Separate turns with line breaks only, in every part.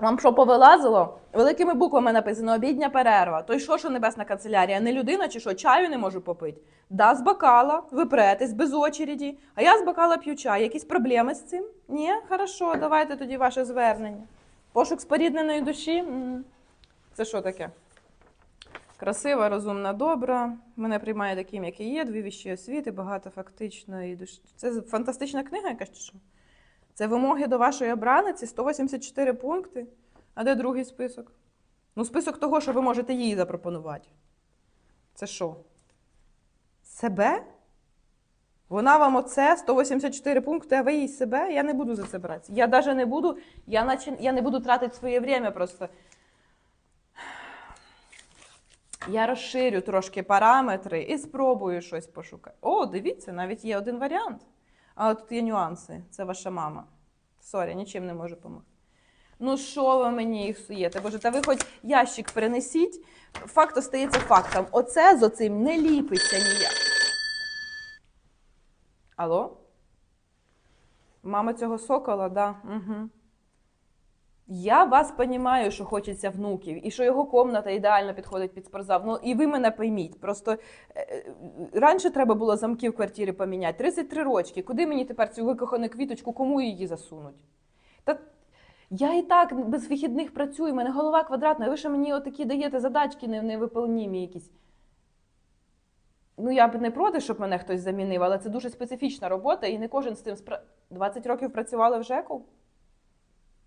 Вам що повилазило? Великими буквами написано обідня перерва. То й що, що небесна канцелярія? Не людина чи що? Чаю не можу попити? Да, з бокала, ви претесь без очереді. А я з бокала п'ю чай. Якісь проблеми з цим? Ні? Хорошо, давайте тоді ваше звернення. Пошук спорідненої душі? Це що таке? Красива, розумна, добра. Мене приймає таким, як і є, дві віщі освіти, багато фактичної душі. Це фантастична книга якась чи що? Це вимоги до вашої обраниці, 184 пункти. А де другий список? Ну, список того, що ви можете їй запропонувати. Це що? Себе? Вона вам оце 184 пункти, а ви їй себе? Я не буду за це братися. Я навіть не буду, я, наче, я не буду тратити своє время просто. Я розширю трошки параметри і спробую щось пошукати. О, дивіться, навіть є один варіант. Але тут є нюанси. Це ваша мама. Сорі, нічим не можу допомогти. Ну, що ви мені їх суєте? Боже, та ви хоч ящик перенесіть. Факт остається фактом. Оце з оцим не ліпиться ніяк. Алло? Мама цього сокола, да. Угу. Я вас розумію, що хочеться внуків, і що його комната ідеально підходить під спортзал. Ну і ви мене пойміть. Просто е, е, раніше треба було замки в квартирі поміняти. 33 рочки. Куди мені тепер цю викохану квіточку, кому її засунуть? Та я і так без вихідних працюю, в мене голова квадратна, ви ще мені отакі даєте задачки не- невиполнімі якісь. Ну, я б не проти, щоб мене хтось замінив, але це дуже специфічна робота, і не кожен з цим спра... 20 років працювали в ЖЕКу?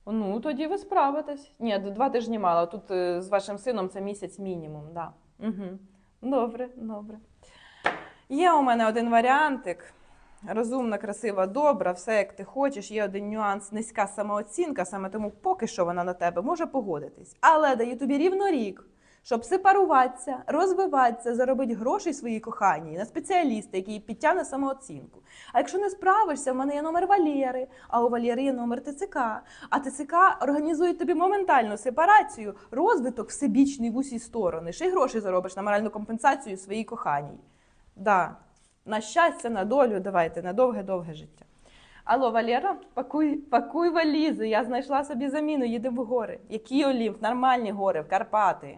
Ну, тоді ви справитесь. Ні, два тижні мало. Тут е, з вашим сином це місяць мінімум, да. Угу. Добре, добре. Є у мене один варіантик. Розумна, красива, добра, все як ти хочеш. Є один нюанс, низька самооцінка, саме тому поки що вона на тебе може погодитись. Але даю тобі рівно рік, щоб сепаруватися, розвиватися, заробити гроші своїй коханій на спеціаліста, який підтягне самооцінку. А якщо не справишся, в мене є номер Валєри, а у Валєри є номер ТЦК. А ТЦК організує тобі моментальну сепарацію, розвиток всебічний в усі сторони. Ще й гроші заробиш на моральну компенсацію своїй коханій. Да. На щастя, на долю, давайте, на довге-довге життя. Алло, Валера, пакуй, пакуй валізи. Я знайшла собі заміну, їдемо в гори. Які Олімп? Нормальні гори, в Карпати.